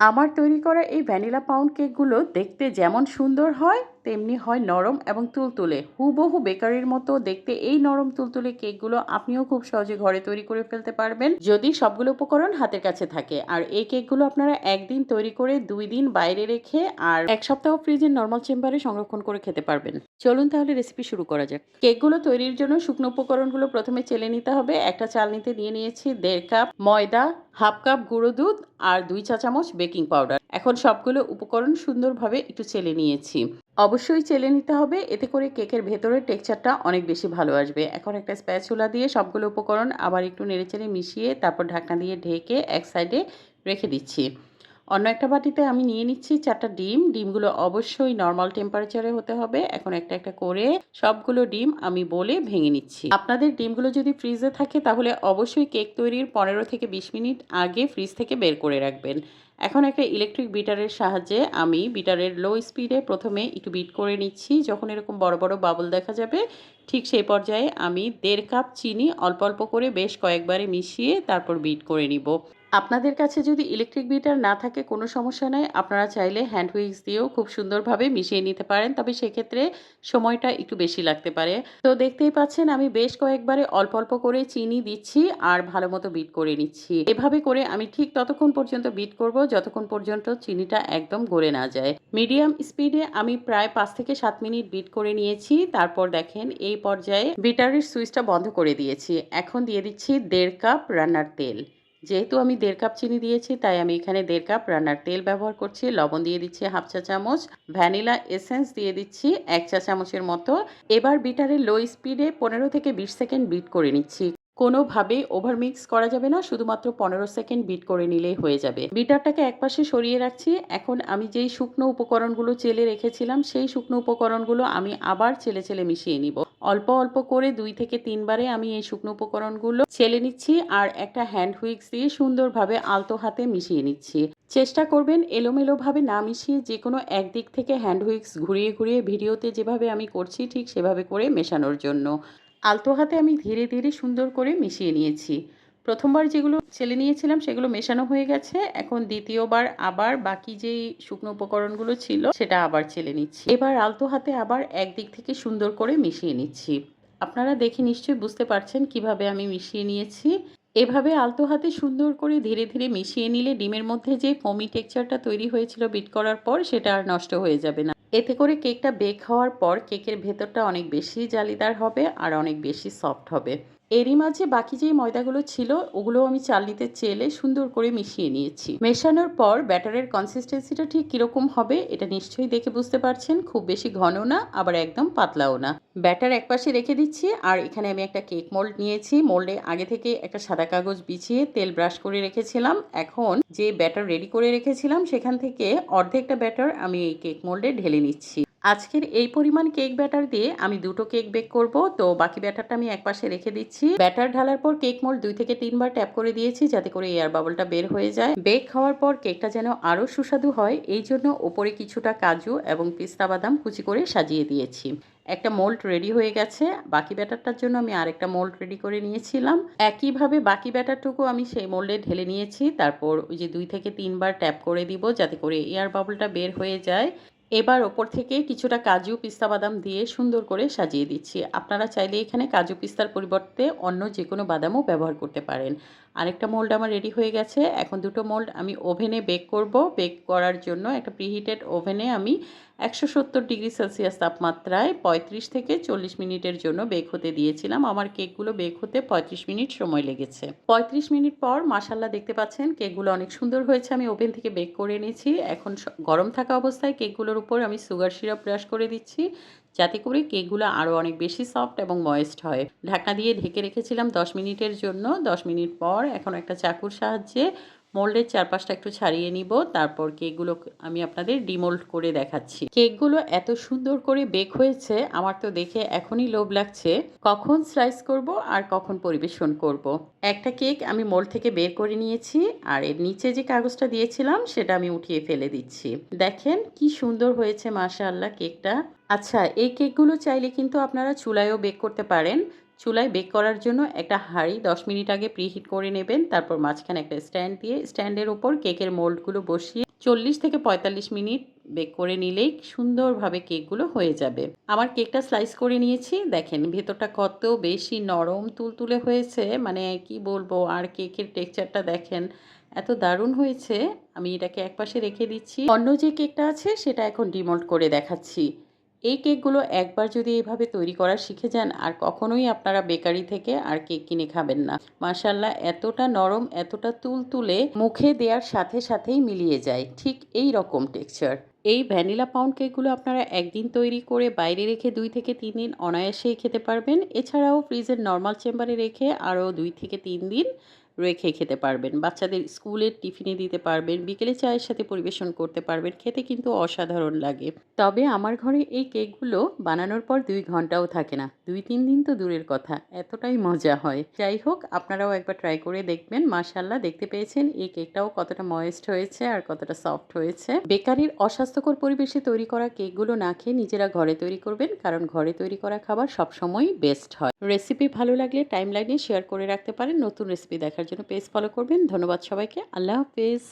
আমার তৈরি করা এই ভ্যানিলা পাউন্ড কেকগুলো দেখতে যেমন সুন্দর হয় তেমনি হয় নরম এবং তুলতুলে। হুবহু বেকারির মতো দেখতে এই নরম তুলতুলে কেকগুলো আপনিও খুব সহজে ঘরে তৈরি করে ফেলতে পারবেন, যদি সবগুলো উপকরণ হাতের কাছে থাকে। আর এই কেকগুলো আপনারা একদিন তৈরি করে দুই দিন বাইরে রেখে আর এক সপ্তাহ ফ্রিজের নর্মাল চেম্বারে সংরক্ষণ করে খেতে পারবেন। চলুন তাহলে রেসিপি শুরু করা যাক। কেকগুলো তৈরির জন্য শুকনো উপকরণগুলো প্রথমে চেলে নিতে হবে। একটা চাল নিতে নিয়ে নিয়েছি দেড় কাপ ময়দা, হাফ কাপ গুঁড়ো দুধ আর দুই চা চামচ বেকিং পাউডার। এখন সবগুলো উপকরণ সুন্দরভাবে একটু চেলে নিয়েছি। অবশ্যই চেলে নিতে হবে। এতে করে কেকের ভেতরের টেক্সচারটা অনেক বেশি ভালো আসবে। এখন একটা স্প্যাচুলা দিয়ে সবগুলো উপকরণ আবার একটু নেড়েচেড়ে মিশিয়ে তারপর ঢাকনা দিয়ে ঢেকে এক সাইডে রেখে দিচ্ছি। অন্য একটা বাটিতে আমি নিয়ে নিচ্ছি চারটা ডিম। ডিমগুলো অবশ্যই নর্মাল টেম্পারেচারে হতে হবে। এখন একটা একটা করে সবগুলো ডিম আমি বলে ভেঙে নিচ্ছি। আপনাদের ডিমগুলো যদি ফ্রিজে থাকে তাহলে অবশ্যই কেক তৈরির পনেরো থেকে বিশ মিনিট আগে ফ্রিজ থেকে বের করে রাখবেন। এখন একটা ইলেকট্রিক বিটারের সাহায্যে আমি বিটারের লো স্পিডে প্রথমে একটু বিট করে নিচ্ছি। যখন এরকম বড় বড় বাবল দেখা যাবে, ঠিক সেই পর্যায়ে আমি দেড় কাপ চিনি অল্প অল্প করে বেশ কয়েকবারে মিশিয়ে তারপর বিট করে নিব। আপনাদের কাছে যদি ইলেকট্রিক বিটার না থাকে, কোনো সমস্যা নেই। আপনারা চাইলে হ্যান্ড হুইক্স দিয়েও খুব সুন্দরভাবে মিশিয়ে নিতে পারেন। তবে সেক্ষেত্রে সময়টা একটু বেশি লাগতে পারে। তো দেখতেই পাচ্ছেন, আমি বেশ কয়েকবারে অল্প অল্প করে চিনি দিচ্ছি আর ভালো মতো বিট করে নিচ্ছি। এভাবে করে আমি ঠিক ততক্ষণ পর্যন্ত বিট করব, যতক্ষণ পর্যন্ত চিনিটা একদম গড়ে না যায়। মিডিয়াম স্পিডে আমি প্রায় পাঁচ থেকে সাত মিনিট বিট করে নিয়েছি। তারপর দেখেন, এই পর্যায়ে বিটারের সুইচটা বন্ধ করে দিয়েছি। এখন দিয়ে দিচ্ছি দেড় কাপ রান্নার তেল। যেহেতু আমি দেড় কাপ চিনি দিয়েছি, তাই আমি এখানে দেড় কাপ রান্নার তেল ব্যবহার করছি। লবণ দিয়ে দিচ্ছি হাফ চা চামচ, ভ্যানিলা এসেন্স দিয়ে দিচ্ছি এক চা চামচের মতো। এবার বিটারের লো স্পিডে পনেরো থেকে বিশ সেকেন্ড বিট করে নিচ্ছি। কোনোভাবেই ওভার মিক্স করা যাবে না, শুধুমাত্র পনেরো সেকেন্ড বিট করে নিলেই হয়ে যাবে। বিটারটাকে একপাশে সরিয়ে রাখছি। এখন আমি যেই শুকনো উপকরণগুলো চেলে রেখেছিলাম, সেই শুকনো উপকরণগুলো আমি আবার চেলে চেলে মিশিয়ে নিব। অল্প অল্প করে দুই থেকে তিনবারে আমি এই শুকনো উপকরণগুলো ছেলে নিচ্ছি আর একটা হ্যান্ড হুইক্স দিয়ে সুন্দরভাবে আলতো হাতে মিশিয়ে নিচ্ছি। চেষ্টা করবেন এলোমেলোভাবে না মিশিয়ে যে কোনো একদিক থেকে হ্যান্ড হুইক্স ঘুরিয়ে ঘুরিয়ে ভিডিওতে যেভাবে আমি করছি ঠিক সেভাবে করে মেশানোর জন্য। আলতো হাতে আমি ধীরে ধীরে সুন্দর করে মিশিয়ে নিয়েছি। প্রথমবার যেগুলো ছেলে নিয়েছিলাম, সেগুলো মেশানো হয়ে গেছে। এখন দ্বিতীয়বার আবার বাকি যেই শুকনো উপকরণগুলো ছিল, সেটা আবার ছেলে নিচ্ছি। এবার আলতো হাতে আবার একদিক থেকে সুন্দর করে মিশিয়ে নিচ্ছি। আপনারা দেখে নিশ্চয়ই বুঝতে পারছেন কীভাবে আমি মিশিয়ে নিয়েছি। এভাবে আলতো হাতে সুন্দর করে ধীরে ধীরে মিশিয়ে নিলে ডিমের মধ্যে যে ফমি টেক্সচারটা তৈরি হয়েছিল বিট করার পর, সেটা আর নষ্ট হয়ে যাবে না। এতে করে কেকটা বেক হওয়ার পর, কেকের ভেতরটা অনেক বেশি জালিদার হবে আর অনেক বেশি সফট হবে। এরই মাঝে বাকি যেই ময়দাগুলো ছিল ওগুলো আমি চালনিতে চেলে সুন্দর করে মিশিয়ে নিয়েছি। মেশানোর পর ব্যাটারের কনসিস্টেন্সিটা ঠিক কীরকম হবে, এটা নিশ্চয়ই দেখে বুঝতে পারছেন। খুব বেশি ঘন না, আবার একদম পাতলাও না। ব্যাটার একপাশে রেখে দিচ্ছি, আর এখানে আমি একটা কেক মোল্ড নিয়েছি। মোল্ডে আগে থেকে একটা সাদা কাগজ বিছিয়ে তেল ব্রাশ করে রেখেছিলাম। এখন যে ব্যাটার রেডি করে রেখেছিলাম, সেখান থেকে অর্ধেকটা ব্যাটার আমি এই কেক মোল্ডে ঢেলে নিচ্ছি। আজকের এই পরিমাণ কেক ব্যাটার দিয়ে আমি দুটো কেক বেক করব। তো বাকি ব্যাটারটা আমি একপাশে রেখে দিচ্ছি। ব্যাটার ঢালার পর কেক মোল্ড দুই থেকে তিনবার ট্যাপ করে দিয়েছি যাতে করে এয়ার বাবলটা বের হয়ে যায়। বেক হওয়ার পর কেকটা যেন আরও সুস্বাদু হয়, এই জন্য ওপরে কিছুটা কাজু এবং পিস্তা বাদাম কুচি করে সাজিয়ে দিয়েছি। একটা মোল্ড রেডি হয়ে গেছে। বাকি ব্যাটারটার জন্য আমি আরেকটা মোল্ড রেডি করে নিয়েছিলাম। একইভাবে বাকি ব্যাটারটুকু আমি সেই মোল্ডে ঢেলে নিয়েছি। তারপর ওই যে দুই থেকে তিনবার ট্যাপ করে দিব যাতে করে এয়ার বাবলটা বের হয়ে যায়। এবার ওপর থেকে কিছুটা কাজু, পিস্তা, বাদাম দিয়ে সুন্দর করে সাজিয়ে দিচ্ছি। আপনারা চাইলে এখানে কাজু, পিস্তার পরিবর্তে অন্য যে কোনো বাদামও ব্যবহার করতে পারেন। আরেকটা মোল্ড আমার রেডি হয়ে গেছে। এখন দুটো মোল্ড আমি ওভেনে বেক করব। বেক করার জন্য একটা প্রিহিটেড ওভেনে আমি একশো সত্তর ডিগ্রি সেলসিয়াস তাপমাত্রায় পঁয়ত্রিশ থেকে চল্লিশ মিনিটের জন্য বেক হতে দিয়েছিলাম। আমার কেকগুলো বেক হতে পঁয়ত্রিশ মিনিট সময় লেগেছে। পঁয়ত্রিশ মিনিট পর মাসাল্লাহ দেখতে পাচ্ছেন, কেকগুলো অনেক সুন্দর হয়েছে। আমি ওভেন থেকে বেক করে নিয়েছি এখন গরম থাকা অবস্থায় কেকগুলোর উপর আমি সুগার সিরাপ ব্রাশ করে দিচ্ছি। যাতে করে কেকগুলো আরও অনেক বেশি সফট এবং ময়েস্ট হয়। ঢাকা দিয়ে ঢেকে রেখেছিলাম দশ মিনিটের জন্য। দশ মিনিট পর এখন একটা চাকুর সাহায্যে মোল্ডের চারপাশটা একটু ছাড়িয়ে নিব। তারপর কেকগুলো আমি আপনাদের ডিমোল্ড করে দেখাচ্ছি। কেকগুলো এত সুন্দর করে বেক হয়েছে, আমার তো দেখে এখনই লোভ লাগছে। কখন স্লাইস করব আর কখন পরিবেশন করব। একটা কেক আমি মোল্ড থেকে বের করে নিয়েছি আর এর নিচে যে কাগজটা দিয়েছিলাম, সেটা আমি উঠিয়ে ফেলে দিচ্ছি। দেখেন কি সুন্দর হয়েছে, মাশাআল্লাহ, কেকটা। আচ্ছা এই কেকগুলো চাইলে কিন্তু আপনারা চুলায়ও বেক করতে পারেন। চুলায় বেক করার জন্য একটা হাঁড়ি দশ মিনিট আগে প্রিহিট করে নেবেন, তারপর মাঝখানে একটা স্ট্যান্ড দিয়ে স্ট্যান্ডের ওপর কেকের মোল্ডগুলো বসিয়ে চল্লিশ থেকে পঁয়তাল্লিশ মিনিট বেক করে নিলেই সুন্দরভাবে কেকগুলো হয়ে যাবে। আমার কেকটা স্লাইস করে নিয়েছি, দেখেন ভেতরটা কত বেশি নরম তুলতুলে হয়েছে মানে কি বলব, আর কেকের টেক্সচারটা দেখেন এত দারুণ হয়েছে। আমি এটাকে একপাশে রেখে দিচ্ছি। অন্য যে কেকটা আছে সেটা এখন ডিমোল্ড করে দেখাচ্ছি। এই কেকগুলো একবার যদি এভাবে তৈরি করা শিখে যান, আর কখনোই আপনারা বেকারি থেকে আর কেক কিনে খাবেন না। মার্শাল্লাহ এতটা নরম, এতটা তুলতুলে মুখে দেওয়ার সাথে সাথেই মিলিয়ে যায়। ঠিক এই রকম টেক্সচার। এই ভ্যানিলা পাউন্ড কেকগুলো আপনারা একদিন তৈরি করে বাইরে রেখে দুই থেকে তিন দিন অনায়াসেই খেতে পারবেন। এছাড়াও ফ্রিজের নর্মাল চেম্বারে রেখে আরও দুই থেকে তিন দিন রেখে খেতে পারবেন। বাচ্চাদের স্কুলের টিফিনে দিতে পারবেন, বিকেলে চায়ের সাথে পরিবেশন করতে পারবেন, খেতে কিন্তু অসাধারণ লাগে। তবে আমার ঘরে এই কেকগুলো বানানোর পর দুই ঘন্টাও থাকে না, দুই তিন দিন তো দূরের কথা, এতটাই মজা হয়। যাই হোক, আপনারাও একবার ট্রাই করে দেখবেন মাশাল্লাহ দেখতে পেয়েছেন এই কেকটাও কতটা ময়েস্ট হয়েছে আর কতটা সফট হয়েছে। বেকারির অস্বাস্থ্যকর পরিবেশে তৈরি করা কেকগুলো না খেয়ে নিজেরা ঘরে তৈরি করবেন, কারণ ঘরে তৈরি করা খাবার সবসময়ই বেস্ট হয়। রেসিপি ভালো লাগলে টাইম লাইনে শেয়ার করে রাখতে পারেন, নতুন রেসিপি দেখার জন্য পেজ ফলো করবেন। ধন্যবাদ সবাইকে। আল্লাহ হাফেজ।